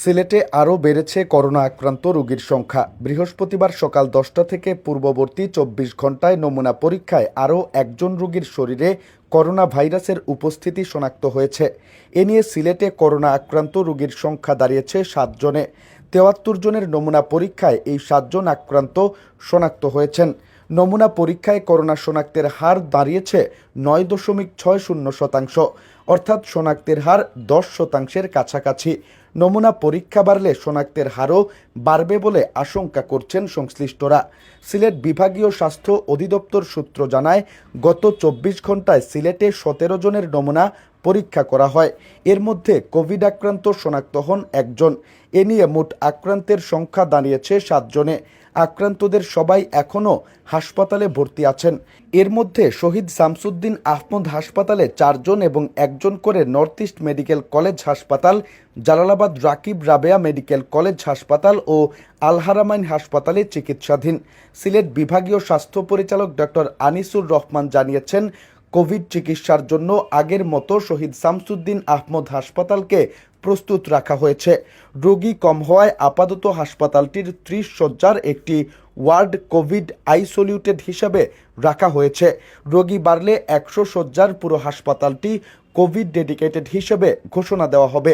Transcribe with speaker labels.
Speaker 1: সিলেটে আরও বেড়েছে করোনা আক্রান্ত রোগীর সংখ্যা। বৃহস্পতিবার সকাল দশটা থেকে পূর্ববর্তী চব্বিশ ঘন্টায় নমুনা পরীক্ষায় আরও একজন রোগীর শরীরে করোনা ভাইরাসের উপস্থিতি শনাক্ত হয়েছে। এ নিয়ে সিলেটে করোনা আক্রান্ত রোগীর সংখ্যা দাঁড়িয়েছে সাতজনে তেয়াত্তর জনের নমুনা পরীক্ষায় এই সাতজন আক্রান্ত শনাক্ত হয়েছেন। নমুনা পরীক্ষায় করোনা শনাক্তের হার দাঁড়িয়েছে নয় দশমিক ছয় শূন্য শতাংশ, অর্থাৎ শনাক্তের হার দশ শতাংশের কাছাকাছি। নমুনা পরীক্ষা বাড়লে শনাক্তের হারও বাড়বে বলে আশঙ্কা করছেন সংশ্লিষ্টরা। সিলেট বিভাগীয় স্বাস্থ্য অধিদপ্তর সূত্র জানায়, গত চব্বিশ ঘন্টায় সিলেটে সতেরো জনের নমুনা পরীক্ষা করা হয়। এর মধ্যে কোভিড আক্রান্ত শনাক্ত হন একজন। এ নিয়ে মোট আক্রান্তের সংখ্যা দাঁড়িয়েছে সাতজনে আক্রান্তদের সবাই এখনও হাসপাতালে ভর্তি আছেন। এর মধ্যে শহীদ শামসুদ্দিন আহমদ হাসপাতালে চারজন এবং একজন করে নর্থ ইস্ট মেডিকেল কলেজ হাসপাতাল, জালালাবাদ রাকিব রাবেয়া মেডিকেল কলেজ হাসপাতাল ও আলহারামাইন হাসপাতালে চিকিৎসাধীন। সিলেট বিভাগীয় স্বাস্থ্য পরিচালক ডক্টর আনিসুর রহমান জানিয়েছেন কোভিড চিকিৎসার জন্য আগের মতো শহীদ শামসুদ্দিন আহমদ হাসপাতালকে প্রস্তুত রাখা হয়েছে। রোগী কম হওয়ায় আপাতত হাসপাতালটির ত্রিশ শয্যার একটি ওয়ার্ড কোভিড আইসোলিউটেড হিসাবে রাখা হয়েছে। রোগী বাড়লে একশো শয্যার পুরো হাসপাতালটি কোভিড ডেডিকেটেড হিসেবে ঘোষণা দেওয়া হবে।